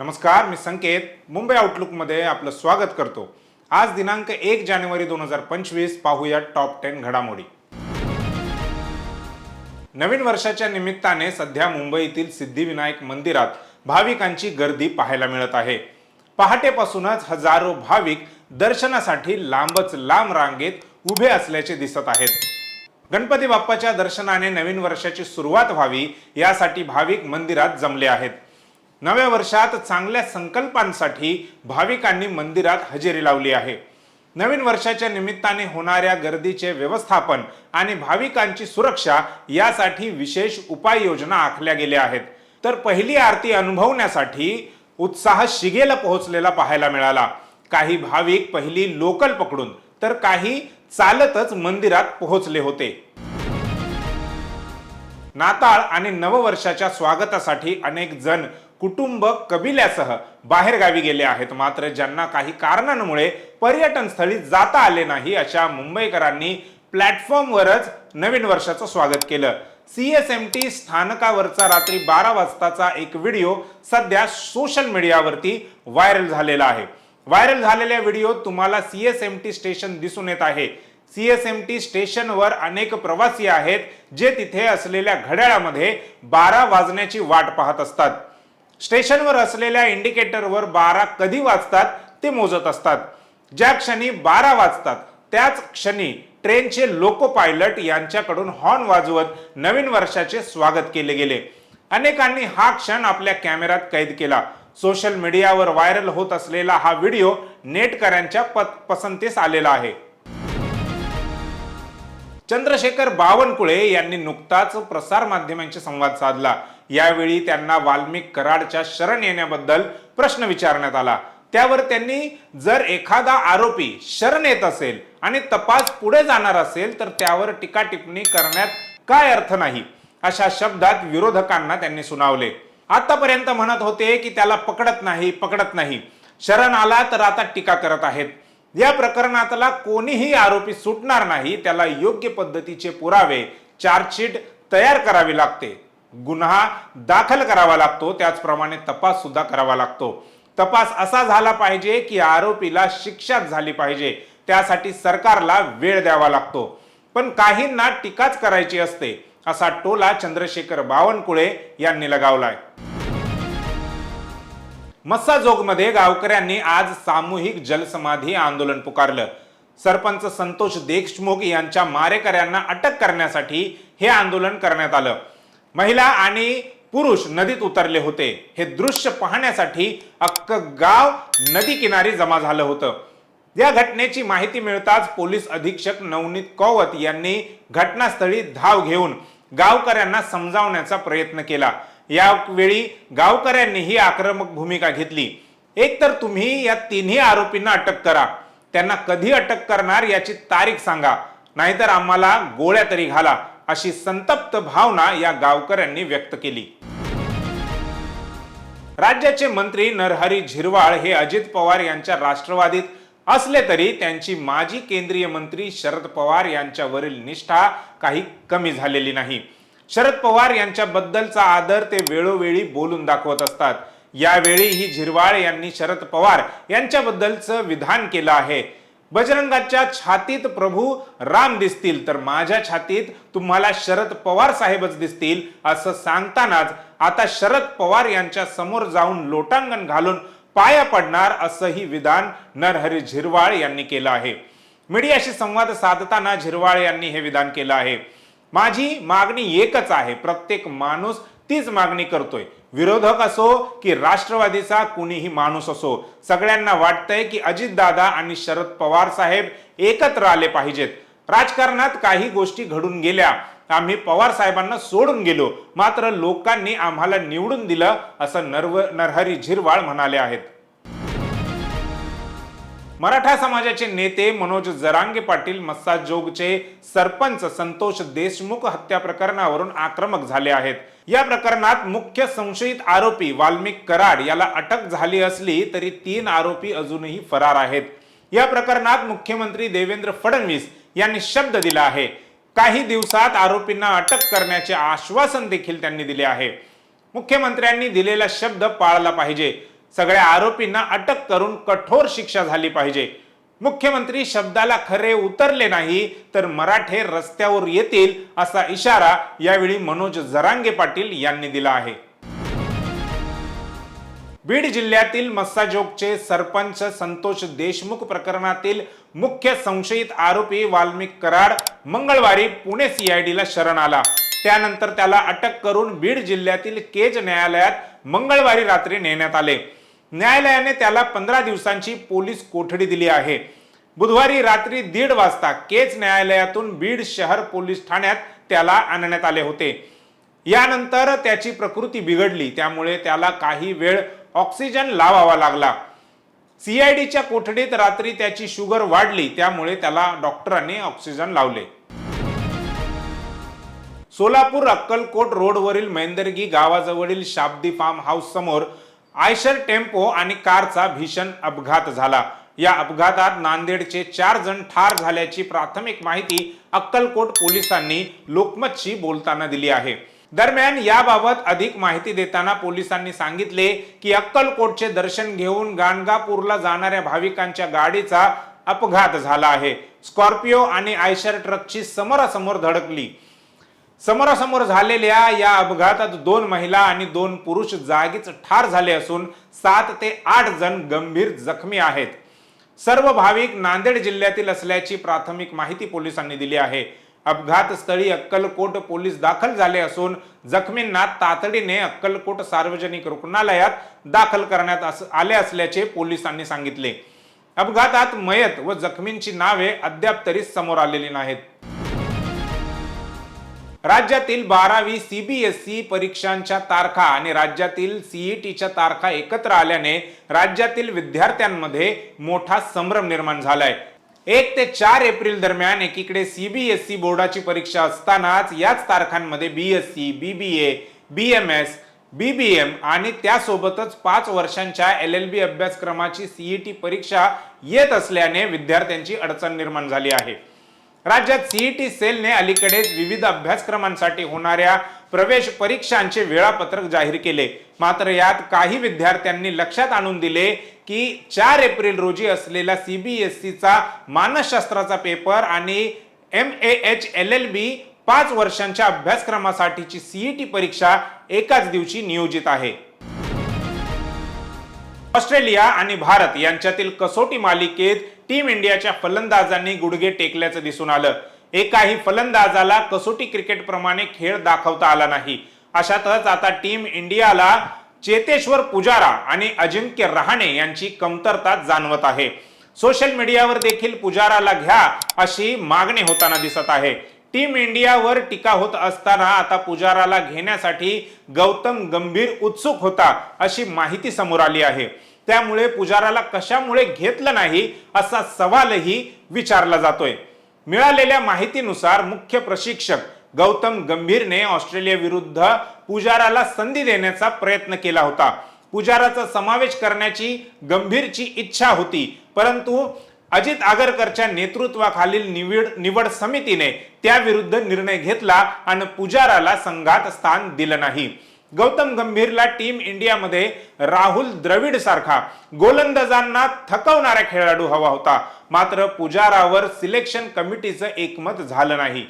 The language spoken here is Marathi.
नमस्कार मी संकेत. मुंबई आउटलुकमध्ये आपलं स्वागत करतो. आज दिनांक एक जानेवारी दोन हजार पंचवीस पाहूया टॉप टेन घडामोडी. नवीन वर्षाच्या निमित्ताने सध्या मुंबईतील सिद्धिविनायक मंदिरात भाविकांची गर्दी पाहायला मिळत आहे. पहाटेपासूनच हजारो भाविक दर्शनासाठी लांबच लांब रांगेत उभे असल्याचे दिसत आहेत. गणपती बाप्पाच्या दर्शनाने नवीन वर्षाची सुरुवात व्हावी यासाठी भाविक मंदिरात जमले आहेत. नव्या वर्षात चांगल्या संकल्पांसाठी भाविकांनी मंदिरात हजेरी लावली आहे. नवीन वर्षाच्या निमित्ताने होणाऱ्या गर्दीचे व्यवस्थापन आणि भाविकांची सुरक्षा यासाठी विशेष उपाययोजना आखल्या गेल्या आहेत. तर पहिली आरती अनुभवण्यासाठी उत्साह शिगेला पोहोचलेला पाहायला मिळाला. काही भाविक पहिली लोकल पकडून तर काही चालतच मंदिरात पोहोचले होते. नाताळ आणि नववर्षाच्या स्वागतासाठी अनेक जण कुटुंब कबिल्यासह बाहेरगावी गेले आहेत. मात्र ज्यांना काही कारणांमुळे पर्यटन स्थळी जाता आले नाही अशा मुंबईकरांनी प्लॅटफॉर्मवरच नवीन वर्षाचं स्वागत केलं. सीएसएमटी स्थानकावरचा रात्री बारा वाजताचा एक व्हिडिओ सध्या सोशल मीडियावरती व्हायरल झालेला आहे. व्हायरल झालेल्या व्हिडिओत तुम्हाला सीएसएमटी स्टेशन दिसून येत आहे. सीएसएमटी स्टेशनवर अनेक प्रवासी आहेत जे तिथे असलेल्या घड्याळामध्ये बारा वाजण्याची वाट पाहत असतात. स्टेशनवर असलेल्या इंडिकेटरवर बारा कधी वाजतात ते मोजत असतात. ज्या क्षणी बारा वाजतात त्याच क्षणी ट्रेनचे लोको पायलट यांच्याकडून हॉर्न वाजवत नवीन वर्षाचे स्वागत केले गेले. अनेकांनी हा क्षण आपल्या कॅमेऱ्यात कैद केला. सोशल मीडियावर व्हायरल होत असलेला हा व्हिडिओ नेटकऱ्यांच्या पसंतीस आलेला आहे. चंद्रशेखर बावनकुळे यांनी नुकताच प्रसार माध्यमांशी संवाद साधला. यावेळी त्यांना वाल्मिक कराडच्या शरण येण्याबद्दल प्रश्न विचारण्यात आला. त्यावर त्यांनी जर एखादा आरोपी शरण येत असेल आणि तपास पुढे जाणार असेल तर त्यावर टीका टिप्पणी करण्यात काय अर्थ नाही अशा शब्दात विरोधकांना त्यांनी सुनावले. आतापर्यंत म्हणत होते की त्याला पकडत नाही पकडत नाही. शरण आला तर आता टीका करत आहेत. या प्रकरणातला कोणीही आरोपी सुटणार नाही त्याला योग्य पद्धतीचे पुरावे चार्जशीट तयार करावी लागते. गुन्हा दाखल करावा लागतो त्याचप्रमाणे तपास सुद्धा करावा लागतो. तपास असा झाला पाहिजे की आरोपीला शिक्षा झाली पाहिजे त्यासाठी सरकारला वेळ द्यावा लागतो. पण काहींना टीकाच करायची असते असा टोला चंद्रशेखर बावनकुळे यांनी लगावलाय. मस्साजोगमध्ये गावकऱ्यांनी आज सामूहिक जलसमाधी आंदोलन पुकारलं. सरपंच संतोष देशमुख यांच्या मारेकऱ्यांना अटक करण्यासाठी हे आंदोलन करण्यात आलं. महिला आणि पुरुष नदीत उतरले होते. हे दृश्य पाहण्यासाठी अख्ख गाव नदी किनारी जमा झालं होतं. या घटनेची माहिती मिळताच पोलीस अधीक्षक नवनीत कौवत यांनी घटनास्थळी धाव घेऊन गावकऱ्यांना समजावण्याचा प्रयत्न केला. यावेळी गावकऱ्यांनीही आक्रमक भूमिका घेतली. एक तर तुम्ही या तिन्ही आरोपींना अटक करा. त्यांना कधी अटक करणार याची तारीख सांगा. नाहीतर आम्हाला गोळ्या तरी घाला. अशी संतप्त भावना या गावकऱ्यांनी व्यक्त केली. राज्याचे मंत्री नरहरी झिरवाळ हे अजित पवार यांच्या राष्ट्रवादीत असले तरी त्यांची माजी केंद्रीय मंत्री शरद पवार यांच्यावरील निष्ठा काही कमी झालेली नाही. शरद पवार यांच्याबद्दलचा आदर ते वेळोवेळी बोलून दाखवत असतात. यावेळीही झिरवाळ यांनी शरद पवार यांच्याबद्दलचं विधान केलं आहे. बजरंगाच्या छातीत प्रभू राम दिसतील तर माझ्या छातीत तुम्हाला शरद पवार साहेबच दिसतील असं सांगतानाच आता शरद पवार यांच्या समोर जाऊन लोटांगण घालून पाया पडणार असंही विधान नरहरी झिरवाळ यांनी केलं आहे. मीडियाशी संवाद साधताना झिरवाळ यांनी हे विधान केलं आहे. माझी मागणी एकच आहे प्रत्येक माणूस तीच मागणी करतोय. विरोधक असो की राष्ट्रवादीचा कुणीही माणूस असो सगळ्यांना वाटतंय की अजितदादा आणि शरद पवार साहेब एकत्र आले पाहिजेत. राजकारणात काही गोष्टी घडून गेल्या. आम्ही पवार साहेबांना सोडून गेलो. मात्र लोकांनी आम्हाला निवडून दिलं असं नरव नरहरी झिरवाळ म्हणाले आहेत. मराठा समाजाचे नेते मनोज जरांगे पाटील मस्साजोगचे सरपंच संतोष देशमुख हत्या प्रकरणावरून आक्रमक झाले आहेत. या प्रकरणात मुख्य संशयित आरोपी वाल्मिक कराड याला अटक झाली असली तरी तीन आरोपी अजूनही फरार आहेत. या प्रकरणात मुख्यमंत्री देवेंद्र फडणवीस यांनी शब्द दिला आहे. काही दिवसात आरोपींना अटक करण्याचे आश्वासन देखील त्यांनी दिले आहे. मुख्यमंत्र्यांनी दिलेला शब्द पाळला पाहिजे. सगळ्या आरोपींना अटक करून कठोर शिक्षा झाली पाहिजे. मुख्यमंत्री शब्दाला खरे उतरले नाही तर मराठे रस्त्यावर येतील असा इशारा यावेळी मनोज जरांगे पाटील यांनी दिला आहे. बीड जिल्ह्यातील मस्साजोगचे सरपंच संतोष देशमुख प्रकरणातील मुख्य संशयित आरोपी वाल्मिक कराड मंगळवारी पुणे सीआयडीला शरण आला. त्यानंतर त्याला अटक करून बीड जिल्ह्यातील केज न्यायालयात मंगळवारी रात्री नेण्यात आले. न्यायालयाने त्याला पंधरा दिवसांची पोलीस कोठडी दिली आहे. बुधवारी रात्री दीड वाजता केज न्यायालयातून बीड शहर पोलीस ठाण्यात त्याला आणण्यात आले होते. यानंतर त्याची प्रकृती बिघडली त्यामुळे त्याला काही वेळ ऑक्सिजन लावावा लागला. सीआयडीच्या कोठडीत रात्री त्याची शुगर वाढली त्यामुळे त्याला डॉक्टरांनी ऑक्सिजन लावले. सोलापूर अक्कलकोट रोडवरील मैंदर्गी गावाजवळील शाब्दी फार्म हाऊस समोर आयशर टेम्पो आणि कारचा भीषण अपघात झाला. या अपघातात नांदेडचे चार जण ठार झाल्याची प्राथमिक माहिती अक्कलकोट पोलिसांनी लोकमतशी बोलताना दिली आहे. दरम्यान याबाबत अधिक माहिती देताना पोलिसांनी सांगितले की अक्कलकोटचे दर्शन घेऊन गाणगापूरला जाणाऱ्या भाविकांच्या गाडीचा अपघात झाला आहे. स्कॉर्पिओ आणि आयशर ट्रकची समोरासमोर धडकली. समोरासमोर झालेल्या या अपघातात दोन महिला आणि दोन पुरुष जागीच ठार झाले असून सात ते आठ जण गंभीर जखमी आहेत. सर्व भाविक नांदेड जिल्ह्यातील असल्याची प्राथमिक माहिती पोलिसांनी दिली आहे. अपघात स्थळी अक्कलकोट पोलीस दाखल झाले असून जखमींना तातडीने अक्कलकोट सार्वजनिक रुग्णालयात दाखल करण्यात अस- आले असल्याचे पोलिसांनी सांगितले. अपघातात मयत व जखमींची नावे अद्याप तरी समोर आलेली नाहीत. राज्यातील बारावी सीबीएसई परीक्षांच्या तारखा आणि राज्यातील सीईटीच्या तारखा एकत्र आल्याने राज्यातील विद्यार्थ्यांमध्ये मोठा संभ्रम निर्माण झालाय. एक ते चार एप्रिल दरम्यान एकीकडे सीबीएसई बोर्डाची परीक्षा असतानाच याच तारखांमध्ये बीएससी बीबीए बीएमएस बीबीएम आणि त्यासोबतच पाच वर्षांच्या एल एल बी अभ्यासक्रमाची सीईटी परीक्षा येत असल्याने विद्यार्थ्यांची अडचण निर्माण झाली आहे. राज्यात सीईटी सेलने अलीकडेच विविध अभ्यासक्रमांसाठी होणाऱ्या प्रवेश परीक्षांचे वेळापत्रक जाहीर केले. मात्र यात काही विद्यार्थ्यांनी लक्षात आणून दिले की चार एप्रिल रोजी असलेला सीबीएसईचा मानसशास्त्राचा पेपर आणि M A H L L B पाच वर्षांच्या अभ्यासक्रमासाठीची सीईटी परीक्षा एकाच दिवशी नियोजित आहे. ऑस्ट्रेलिया आणि भारत यांच्यातील कसोटी मालिकेत टीम इंडियाच्या फलंदाजांनी गुडघे टेकल्याचं दिसून आलं. एकाही फलंदाजाला कसोटी क्रिकेटप्रमाणे खेळ दाखवता आला नाही. अशातच आता टीम इंडियाला चेतेश्वर पुजारा आणि अजिंक्य रहाणे यांची कमतरता जाणवत आहे. सोशल मीडियावर देखील पुजाराला घ्या अशी मागणी होताना दिसत आहे. टीम इंडियावर टीका होत असताना आता पुजाराला घेण्यासाठी गौतम गंभीर उत्सुक होता अशी माहिती समोर आली आहे. त्यामुळे पुजाराला कशामुळे घेतलं नाही असा सवालही विचारला जातोय. मिळालेल्या माहितीनुसार मुख्य प्रशिक्षक गौतम गंभीरने ऑस्ट्रेलिया विरुद्ध पुजाराला संधी देण्याचा प्रयत्न केला होता. पुजाराचा समावेश करण्याची गंभीरची इच्छा होती परंतु अजित आगरकरच्या नेतृत्वाखालील निवड निवड समितीने त्याविरुद्ध निर्णय घेतला आणि पुजाराला संघात स्थान दिलं नाही. गौतम गंभीरला टीम इंडियामध्ये राहुल द्रविड सारखा गोलंदाजांना थकवणारा खेळाडू हवा होता. मात्र पुजारावर सिलेक्शन कमिटीचं एकमत झालं नाही.